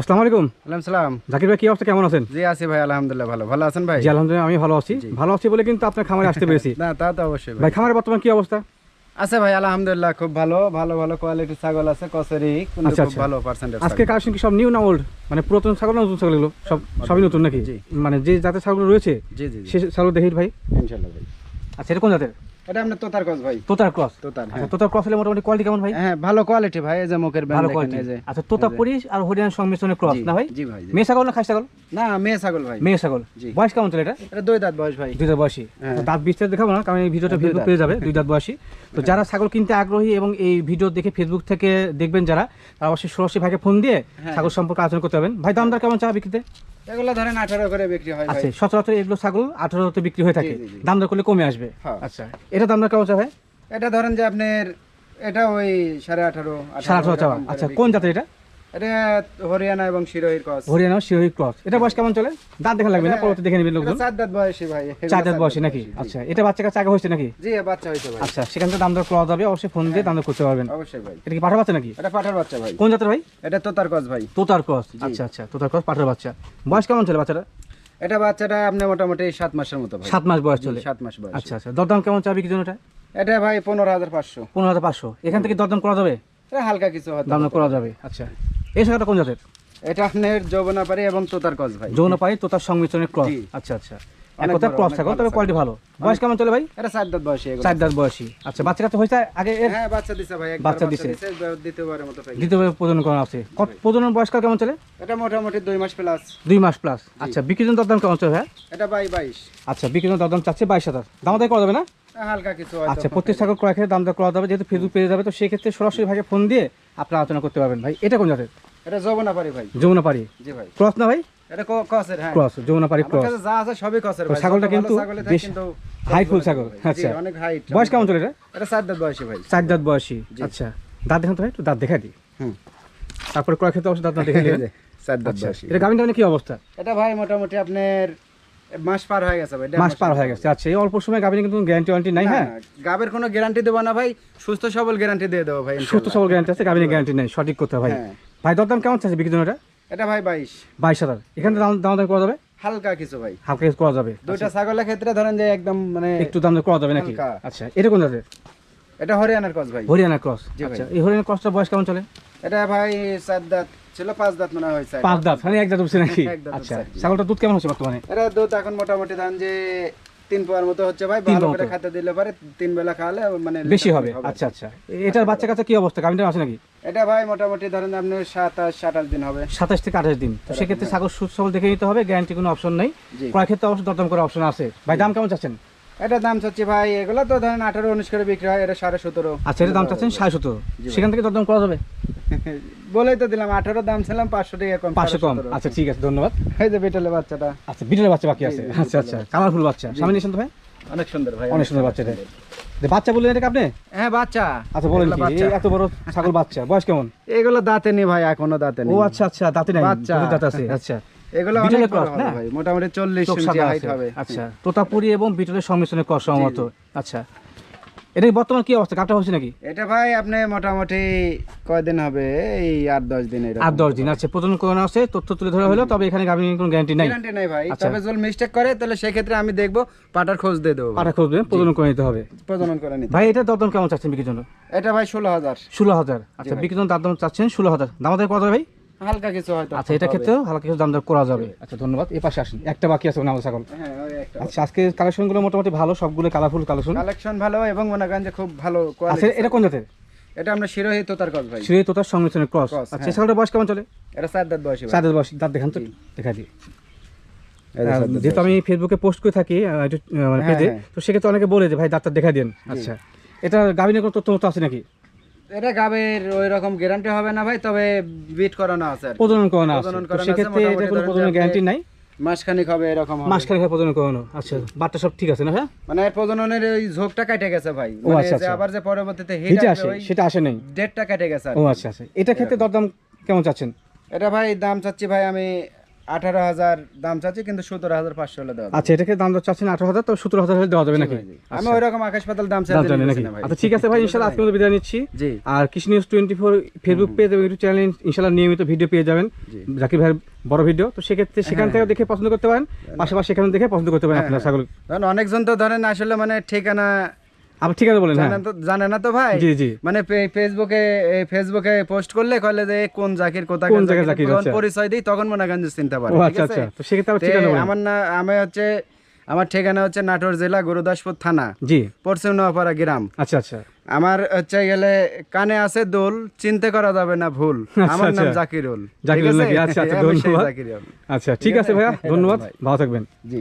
আসসালামু আলাইকুম। আলাইকুম সালাম। জাকির ভাই কি অবস্থা? কেমন আছেন? জি আছি ভাই আলহামদুলিল্লাহ ভালো। ভালো আছেন ভাই? জি আলহামদুলিল্লাহ আমি ভালো আছি। ভালো আছি বলে কিন্তু আপনার খামারে আসতে পেরেছি। না তা তো অবশ্যই ভাই। খামারে বর্তমান কি অবস্থা? আছে ভাই আলহামদুলিল্লাহ খুব ভালো। ভালো ভালো কোয়ালিটির ছাগল আছে কসেরি আচ্ছা, খুব আচ্ছা। ভালো পার্সেন্টেজ আজকে কালেকশন কি সব নিউ না ওল্ড মানে পুরাতন ছাগল না নতুন ছাগল এগুলো? সব সবই নতুন নাকি। মানে যে জাতের ছাগল রয়েছে জি জি জি। সে ছাগল দেখি ভাই? ইনশাআল্লাহ ভাই। আচ্ছা এটা কোন জাতের? এটা আপনার তোতার কস ভাই তোতার ক্রস তোতার হ্যাঁ। তোতার ক্রস হলে মোটামুটি কোয়ালিটি কেমন ভাই? হ্যাঁ ভালো কোয়ালিটি ভাই এই যে মুখের ব্যান্ড দেখেন এই যে। আচ্ছা তোতা পরি আর হরিয়ানার সংমিশ্রণের ক্রস না ভাই? জি ভাই মেয়ে ছাগল না খাস ছাগল? না মেয়ে ছাগল ভাই। মেয়ে ছাগল। বয়স কেমন চলে এটা? এটা দুই দাঁত বয়স ভাই। দুই দাঁত বয়সী। হ্যাঁ। দাঁত বিস্তারিত দেখাবো না কারণ এই ভিডিওটা ফেসবুক পেয়ে যাবে দুই দাঁত বয়সী। তো যারা ছাগল কিনতে আগ্রহী এবং এই ভিডিও দেখে ফেসবুক থেকে দেখবেন যারা তারা অবশ্যই সরাসরি ভাইকে ফোন দিয়ে হ্যাঁ। ছাগল সম্পর্কে আলোচনা করতে পারবেন। ভাই দামটা কেমন চা বিক্রিতে? এগুলো ধরেন আঠারো করে বিক্রি হয় আচ্ছা সচরাচর এগুলো ছাগল আঠারোতে বিক্রি হয়ে থাকে। দাম দর করলে কমে আসবে। হ্যাঁ। আচ্ছা এটা দাম দর কেমন ভাই এটা ধরেন যে আপনার এটা ওই সাড়ে আঠারো সাড়ে আঠারো চাওয়া। আচ্ছা কোন জাতের এটা? এটা হরিয়ানা এবং শিরোহির কস হরিয়ানা ক্রস এটা বয়স কেমন চলে? দাঁত দেখা লাগবে না? পরবর্তী দেখে নেবেন লোকজন। চার দাঁত বয়সী ভাই। চার দাঁত বয়সী নাকি? আচ্ছা এটা বাচ্চা কাছে আগে হয়েছে নাকি? জি বাচ্চা হয়েছে ভাই। আচ্ছা সেখান থেকে দাম দর করা যাবে অবশ্যই ফোন দিয়ে দাম দর করতে পারবেন। অবশ্যই ভাই। এটা কি বাচ্চা নাকি? এটা পাঠার বাচ্চা ভাই। কোন জাতের ভাই? এটা তোতার ভাই। তোতার ক্রস আচ্ছা আচ্ছা তোতার ক্রস পাঠার বাচ্চা। বয়স কেমন চলে বাচ্চাটা এটা বাচ্চাটা আপনি মোটামুটি সাত মাসের মতো ভাই। সাত মাস বয়স চলে। সাত মাস বয়স। আচ্ছা আচ্ছা দরদাম কেমন চাবি কি জন্য এটা? এটা ভাই পনেরো হাজার পাঁচশো। পনেরো হাজার পাঁচশো। এখান থেকে দরদাম করা যাবে? এটা হালকা কিছু দাম করা যাবে। আচ্ছা। এই শাখাটা কোন জাতের? এটা আপনার যৌবনাপাড়ি এবং তোতার কস ভাই। যৌন পাই তোতার সংমিশ্রণের ক্রস। আচ্ছা আচ্ছা। এক কথা ক্রস অনেক তবে কোয়ালিটি ভালো। বয়স কেমন চলে ভাই? এটা চার দাঁত বয়সী চার দাঁত বয়সী। আচ্ছা বাচ্চা কাছে হয়েছে আগে হ্যাঁ বাচ্চা দিছে ভাই বাচ্চা বাচ্চা দিছে। দিছে দ্বিতীয়বারের মতো পাই প্রজনন করা আছে। প্রজনন বয়সকাল কেমন চলে? এটা মোটামুটি দুই মাস প্লাস দুই মাস প্লাস আচ্ছা দরদাম কেমন চলে ভাই? এটা ভাই বাইশ। আচ্ছা দরদাম চাচ্ছে বাইশ হাজার। দাম আদায় করা যাবে না? হালকা কিছু আচ্ছা প্রত্যেক ছাগল ক্রয় ক্ষেত্রে দাম দর করা যাবে যেহেতু ফেসবুক পেয়ে যাবে তো সেক্ষেত্রে সরাসরি ভাইকে ফোন দিয়ে আপনারা আলোচনা করতে পারবেন। ভাই এটা কোন জাতের? এটা যৌবনাপাড়ি ভাই। যমুনা পারি জি ভাই। ক্রস না ভাই? এটা হ্যাঁ। Cross cross. যা আছে সবই ভাই। ছাগলটা কিন্তু বেশ হাইটফুল ছাগল। আচ্ছা। অনেক হাইট বয়স কেমন চলে এটা? এটা চার দাঁত বয়সী ভাই। চার দাঁত বয়সী? আচ্ছা। দাঁত দেখেন তো ভাই একটু দাঁত দেখা দিই। হুম। তারপরে ক্রয় ক্ষেত্রে অবশ্যই দাঁত না দেখে নেবেন চার দাঁত বয়সী। এটা গাভিনটা কি অবস্থা? এটা ভাই মোটামুটি আপনার মাস পার হয়ে গেছে ভাই মাস পার হয়ে গেছে। আচ্ছা এই অল্প সময় গাভিনে কিন্তু গ্যারান্টি ওয়ারেন্টি নাই হ্যাঁ? গাবের কোনো গ্যারান্টি দেবো না ভাই সুস্থ সবল গ্যারান্টি দিয়ে দেবো ভাই সুস্থ সবল গ্যারান্টি আছে গাভিনে গ্যারান্টি নেই সঠিক কথা ভাই। হ্যাঁ। ভাই দরদাম কেমন বিক্রির জন্য এটা? এটা ভাই বাইশ। বাইশ হাজার। এখানে দাম দাম দাম করা যাবে? হালকা কিছু ভাই। হালকা কিছু করা যাবে। দুইটা ছাগলের ক্ষেত্রে ধরেন যে একদম মানে একটু দাম করা যাবে নাকি? আচ্ছা এটা কোন জাতের? এটা হরিয়ানার কস ভাই। হরিয়ানা ক্রস। আচ্ছা এই হরিয়ানা ক্রসটার বয়স কেমন চলে? এটা ভাই দাঁত। ছিল পাঁচ দাঁত মনে হয়েছে পাঁচ দাঁত মানে এক দাঁত উঠছে নাকি? আচ্ছা ছাগলটা দুধ কেমন হচ্ছে বর্তমানে? এটা দুধ এখন মোটামুটি ধান যে তিন পোয়ার মতো হচ্ছে ভাই ভালো করে মতো। দিলে পারে তিন বেলা খাওয়ালে মানে বেশি হবে। আচ্ছা আচ্ছা। এটার বাচ্চা কাছে কি অবস্থা? গাভিনটা আছে নাকি? এটা ভাই মোটামুটি ধরেন আপনি সাতাশ আঠাশ দিন হবে। সাতাশ থেকে আঠাশ দিন। তো সেক্ষেত্রে ছাগল সবল দেখে নিতে হবে গ্যারান্টি কোনো অপশন নেই। ক্রয় ক্ষেত্রে দরদাম করার অপশন আছে। ভাই দাম কেমন চাচ্ছেন? এটা দাম চাচ্ছি ভাই এগুলো তো ধরেন আঠারো উনিশ করে বিক্রি হয় এটা সাড়ে সতেরো। আচ্ছা এটা দাম চাচ্ছেন সাড়ে ভাই। সেখান থেকে দরদাম করা যাবে? বলেই তো দিলাম আঠারো দাম ছিলাম পাঁচশো টাকা কম পাঁচশো কম। আচ্ছা ঠিক আছে ধন্যবাদ। এই যে বেটালে বাচ্চাটা। আচ্ছা বিটের বাচ্চা বাকি আছে। আচ্ছা আচ্ছা কালারফুল বাচ্চা। সামনে নিয়েছেন তো ভাই? অনেক সুন্দর ভাই অনেক সুন্দর বাচ্চা এটা যে বাচ্চা বললেন এটাকে আপনি? হ্যাঁ বাচ্চা। আচ্ছা বলেন কি এই এত বড় ছাগল বাচ্চা বয়স কেমন? এগুলো দাঁতে নেই ভাই এখনও দাঁতে ও আচ্ছা আচ্ছা দাঁতে নাই। বাচ্চা। দাঁত আছে আচ্ছা। এগুলো বিটলের অনেক? ভাই মোটামুটি চল্লিশ চোখ ইঞ্চি হাইট হবে। আচ্ছা তোতাপুরি এবং বিটলের সংমিশ্রণে সম্ভবত। আচ্ছা। এটা বর্তমান কি অবস্থা? কাটা হচ্ছে নাকি? এটা ভাই আপনি মোটামুটি কয়দিন হবে? এই আট দশ দিন আট দশ দিন। আচ্ছা প্রজনন করানো আছে? তথ্য তুলে ধরা হলো তবে এখানে গাভিনীর কোনো গ্যারান্টি নাই। গ্যারান্টি নাই ভাই। আচ্ছা। তবে যদি মিস্টেক করে তাহলে সেক্ষেত্রে আমি দেখব পাটার খোঁজ দিয়ে দেবো ভাই। খোঁজ খুঁজবেন প্রজনন করে নিতে হবে। প্রজনন করে নিতে ভাই এটা দরদাম কেমন চাচ্ছেন বিক্রির জন্য? এটা ভাই ষোলো হাজার। ষোলো হাজার। আচ্ছা। বিক্রির জন্য দাম চাচ্ছেন ষোলো হাজার। দাম যাবে ভাই? হালকা কিছু হয়তো। আচ্ছা এটা হবে। ক্ষেত্রেও হালকা কিছু দাম দর করা যাবে। আচ্ছা ধন্যবাদ। এই পাশে আসেন। একটা বাকি আছে আমাদের ছাগল। হ্যাঁ আচ্ছা আজকে কালেকশনগুলো মোটামুটি ভালো সবগুলো কালারফুল কালেকশন। কালেকশন ভালো এবং মনে করেন যে খুব ভালো আচ্ছা এটা কোন জাতের? এটা আমরা শিরোহিত তোতার কস ভাই। শ্রী তোতার সংমিশ্রণের ক্রস আচ্ছা হ্যাঁ। ছাগলটার বয়স কেমন চলে? এটা চার দাঁত বয়সী ভাই। চাঁদের বয়স। দাঁত দেখান তো দেখা দিই। এই যে আর চার দাঁত যেহেতু আমি ফেসবুকে পোস্ট করে থাকি মানে পেজে হ্যাঁ। তো সেক্ষেত্রে অনেকে বলে যে ভাই দাঁতটা দেখা দেন। আচ্ছা। এটা গাভিনের কোনো তথ্য মতো আছে নাকি? এটা গাবের ওই রকম গ্যারান্টি হবে না ভাই তবে বিট করানো আছে প্রজনন করানো আছে। সেক্ষেত্রে এটা কোনো প্রজনন গ্যারান্টি নাই? মাসখানিক হবে এরকম হবে। মাস প্রজনন করানো। আচ্ছা বাচ্চা সব ঠিক আছে না হ্যাঁ মানে প্রজননের ওই ঝোঁকটা কেটে গেছে ভাই। মানে আচ্ছা, যে আচ্ছা। আবার যে পরবর্তীতে হিট আসে সেটা আসে নাই। ডেটটা কেটে গেছে ও আচ্ছা আচ্ছা। এটা ক্ষেত্রে দরদাম কেমন চাচ্ছেন? এটা ভাই দাম চাচ্ছি ভাই আমি আঠারো হাজার দাম চাচ্ছি কিন্তু সতেরো হাজার পাঁচশো হলে দেওয়া। আচ্ছা এটাকে দাম চাচ্ছেন আঠারো হাজার তো সতেরো হাজার হলে দেওয়া যাবে নাকি? আমি ওই রকম আকাশ পাতাল দাম নিতেছি নাকি? আচ্ছা ঠিক আছে ভাই ইনশাল্লাহ আজকে বিদায় নিচ্ছি। জি। আর Krishi news twenty four Facebook page এবং ইউটিউব চ্যানেলে ইনশাল্লাহ নিয়মিত ভিডিও পেয়ে যাবেন। জাকির ভাইয়ের বড় ভিডিও তো সেক্ষেত্রে সেখান থেকে দেখে পছন্দ করতে পারেন। পাশাপাশি সেখানে দেখে পছন্দ করতে পারেন আপনার ছাগল। অনেকজন তো ধরেন আসলে মানে ঠিকানা আবার ঠিক আছে বলেন হ্যাঁ। জানে না তো ভাই? জি জি। মানে ফেসবুকে ফেসবুকে পোস্ট করলে কলে যে কোন জাকির কোন জাকির, আচ্ছা। পরিচয় দিই তখন মনে করেন চিনতে পারে ঠিক আচ্ছা আছে? আচ্ছা। তো সেক্ষেত্রে আবার তে ঠিকানা বলেন। আমার না আমি হচ্ছে আমার ঠিকানা হচ্ছে নাটোর জেলা গুরুদাসপুর থানা জি। পশ্চিম নোয়াপাড়া গ্রাম। আচ্ছা আচ্ছা। আমার হচ্ছে গেলে কানে আছে দোল চিনতে করা যাবে না ভুল। আমার নাম আচ্ছা। জাকিরুল জাকিরুল আচ্ছা, আচ্ছা, ধন্যবাদ। আচ্ছা ঠিক আছে ভাইয়া ধন্যবাদ ভালো থাকবেন। জি।